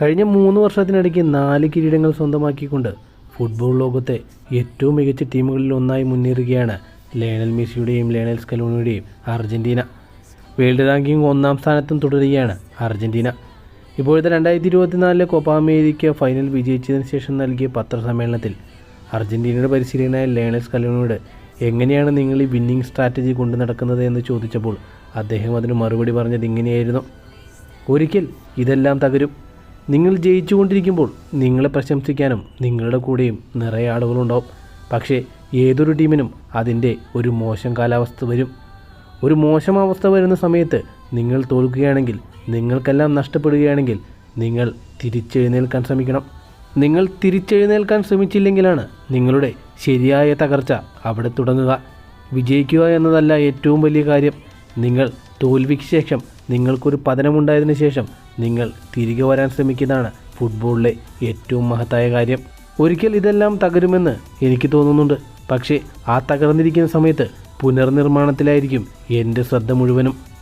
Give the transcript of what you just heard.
കഴിഞ്ഞ മൂന്ന് വർഷത്തിനിടയ്ക്ക് നാല് കിരീടങ്ങൾ സ്വന്തമാക്കിക്കൊണ്ട് ഫുട്ബോൾ ലോകത്തെ ഏറ്റവും മികച്ച ടീമുകളിൽ ഒന്നായി മുന്നേറുകയാണ് ലയണൽ മെസ്സിയുടെയും ലയണൽ സ്കലോണിയുടെയും അർജന്റീന വേൾഡ് റാങ്കിംഗ് ഒന്നാം സ്ഥാനത്തും തുടരുകയാണ് അർജന്റീന ഇപ്പോഴത്തെ രണ്ടായിരത്തി ഇരുപത്തിനാലിലെ കോപ്പ അമേരിക്ക ഫൈനൽ വിജയിച്ചതിന് ശേഷം നൽകിയ പത്രസമ്മേളനത്തിൽ അർജന്റീനയുടെ പരിശീലകനായ ലയണൽ സ്കലോണിയോട് എങ്ങനെയാണ് നിങ്ങൾ ഈ വിന്നിംഗ് സ്ട്രാറ്റജി കൊണ്ടു നടക്കുന്നത്? എന്ന് ചോദിച്ചപ്പോൾ അദ്ദേഹം അതിന് മറുപടി പറഞ്ഞത് ഇങ്ങനെയായിരുന്നു. ഒരിക്കൽ ഇതെല്ലാം തകരും. നിങ്ങൾ ജയിച്ചുകൊണ്ടിരിക്കുമ്പോൾ നിങ്ങളെ പ്രശംസിക്കാനും നിങ്ങളുടെ കൂടെയും നിറയെ ആളുകളുണ്ടാവും. പക്ഷേ ഏതൊരു ടീമിനും അതിന്റെ ഒരു മോശം കാലാവസ്ഥ വരും. ഒരു മോശം അവസ്ഥ വരുന്ന സമയത്ത് നിങ്ങൾ തോൽക്കുകയാണെങ്കിൽ നിങ്ങൾക്കെല്ലാം നഷ്ടപ്പെടുകയാണെങ്കിൽ നിങ്ങൾ തിരിച്ചെഴുന്നേൽക്കാൻ ശ്രമിക്കണം. നിങ്ങൾ തിരിച്ചെഴുന്നേൽക്കാൻ ശ്രമിച്ചില്ലെങ്കിലാണ് നിങ്ങളുടെ ശരിയായ തകർച്ച അവിടെ തുടങ്ങുക. വിജയിക്കുക എന്നതല്ല ഏറ്റവും വലിയ കാര്യം. നിങ്ങൾ തോൽവിക്ക് ശേഷം നിങ്ങൾക്കൊരു പതനമുണ്ടായതിനു ശേഷം നിങ്ങൾ തിരികെ വരാൻ ശ്രമിക്കുന്നതാണ് ഫുട്ബോളിലെ ഏറ്റവും മഹത്തായ കാര്യം. ഒരിക്കൽ ഇതെല്ലാം തകരുമെന്ന് എനിക്ക് തോന്നുന്നുണ്ട്. പക്ഷേ ആ തകർന്നിരിക്കുന്ന സമയത്ത് പുനർനിർമ്മാണത്തിലായിരിക്കും എന്റെ ശ്രദ്ധ മുഴുവനും.